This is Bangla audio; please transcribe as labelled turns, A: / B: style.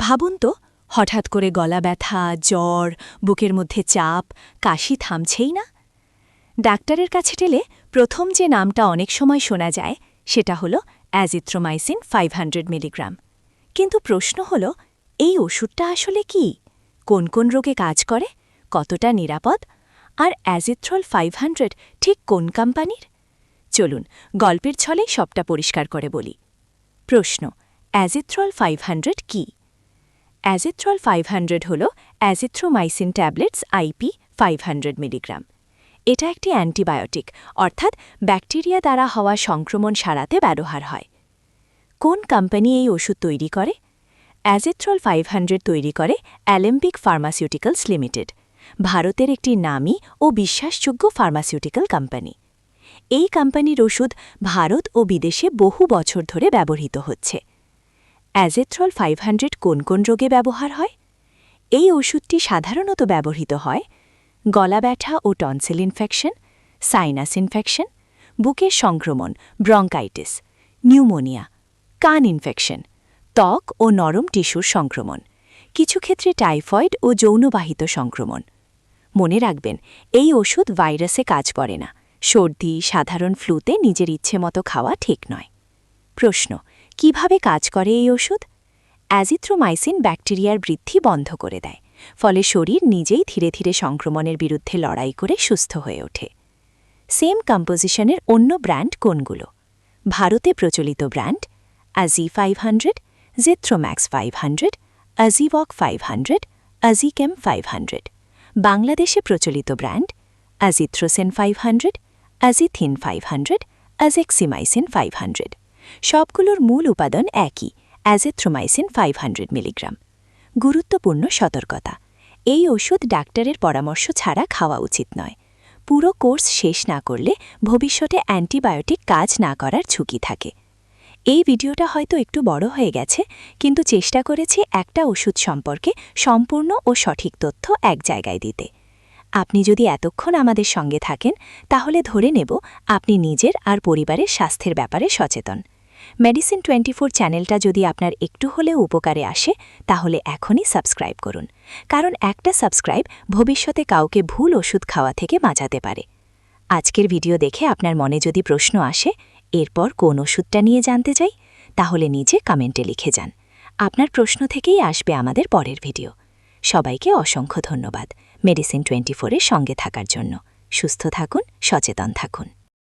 A: ভাবুন তো, হঠাৎ করে গলা ব্যথা, জ্বর, বুকের মধ্যে চাপ, কাশি থামছেই না? ডাক্তারের কাছে টেলে প্রথম যে নামটা অনেক সময় শোনা যায়, সেটা হল অ্যাজিথ্রোমাইসিন ফাইভ মিলিগ্রাম। কিন্তু প্রশ্ন হল, এই ওষুধটা আসলে কি? কোন কোন রোগে কাজ করে? কতটা নিরাপদ? আর অ্যাজিথ্রল ফাইভ ঠিক কোন কোম্পানির? চলুন, গল্পের ছলে সবটা পরিষ্কার করে বলি। প্রশ্ন, অ্যাজিথ্রল ফাইভ হান্ড্রেড কী? অ্যাজিথ্রল ফাইভ হান্ড্রেড হল azithromycin tablets IP five hundred milligram এটা একটি অ্যান্টিবায়োটিক, অর্থাৎ ব্যাকটেরিয়া দ্বারা হওয়া সংক্রমণ সারাতে ব্যবহার হয়। কোন কোম্পানি এই ওষুধ তৈরি করে? অ্যাজিথ্রল ফাইভ হান্ড্রেড তৈরি করে অ্যালেম্পিক ফার্মাসিউটিক্যালস লিমিটেড ভারতের একটি নামী ও বিশ্বাসযোগ্য ফার্মাসিউটিক্যাল কোম্পানি এই কোম্পানির ওষুধ ভারত ও বিদেশে বহু বছর ধরে ব্যবহৃত হচ্ছে। অ্যাজেথ্রল ফাইভ হান্ড্রেড কোন কোন রোগে ব্যবহার হয়? এই ওষুধটি সাধারণত ব্যবহৃত হয় গলা ব্যথা ও টনসিল ইনফেকশন, সাইনাস ইনফেকশন, বুকের সংক্রমণ, ব্রঙ্কাইটিস, নিউমোনিয়া, কান ইনফেকশন, ত্বক ও নরম টিস্যুর সংক্রমণ, কিছু ক্ষেত্রে টাইফয়েড ও যৌনবাহিত সংক্রমণ। মনে রাখবেন, এই ওষুধ ভাইরাসে কাজ করে না। সর্দি, সাধারণ ফ্লুতে নিজের ইচ্ছে মতো খাওয়া ঠিক নয়। প্রশ্ন, কীভাবে কাজ করে এই ওষুধ? অ্যাজিথ্রোমাইসিন ব্যাকটেরিয়ার বৃদ্ধি বন্ধ করে দেয়, ফলে শরীর নিজেই ধীরে ধীরে সংক্রমণের বিরুদ্ধে লড়াই করে সুস্থ হয়ে ওঠে। সেম কম্পোজিশনের অন্য ব্র্যান্ড কোনগুলো? ভারতে প্রচলিত ব্র্যান্ড আজি five hundred Zithromax five hundred আজিভক five hundred আজিকেম five hundred বাংলাদেশে প্রচলিত brand আজিথ্রোসেন five hundred আজিথিন five hundred azithromycin five hundred সবগুলোর মূল উপাদান একই, অ্যাজেথ্রোমাইসিন ফাইভ হান্ড্রেড মিলিগ্রাম গুরুত্বপূর্ণ সতর্কতা। এই ওষুধ ডাক্তারের পরামর্শ ছাড়া খাওয়া উচিত নয়। পুরো কোর্স শেষ না করলে ভবিষ্যতে অ্যান্টিবায়োটিক কাজ না করার ঝুঁকি থাকে। এই ভিডিওটা হয়তো একটু বড় হয়ে গেছে, কিন্তু চেষ্টা করেছি একটা ওষুধ সম্পর্কে সম্পূর্ণ ও সঠিক তথ্য এক জায়গায় দিতে। আপনি যদি এতক্ষণ আমাদের সঙ্গে থাকেন, তাহলে ধরে নেব আপনি নিজের আর পরিবারের স্বাস্থ্যের ব্যাপারে সচেতন। মেডিসিন টোয়েন্টি চ্যানেলটা যদি আপনার একটু হলেও উপকারে আসে, তাহলে এখনই সাবস্ক্রাইব করুন। কারণ একটা সাবস্ক্রাইব ভবিষ্যতে কাউকে ভুল ওষুধ খাওয়া থেকে বাঁচাতে পারে। আজকের ভিডিও দেখে আপনার মনে যদি প্রশ্ন আসে, এরপর কোন ওষুধটা নিয়ে জানতে চাই, তাহলে নিজে কমেন্টে লিখে যান। আপনার প্রশ্ন থেকেই আসবে আমাদের পরের ভিডিও। সবাইকে অসংখ্য ধন্যবাদ মেডিসিন টোয়েন্টি ফোরের সঙ্গে থাকার জন্য। সুস্থ থাকুন, সচেতন থাকুন।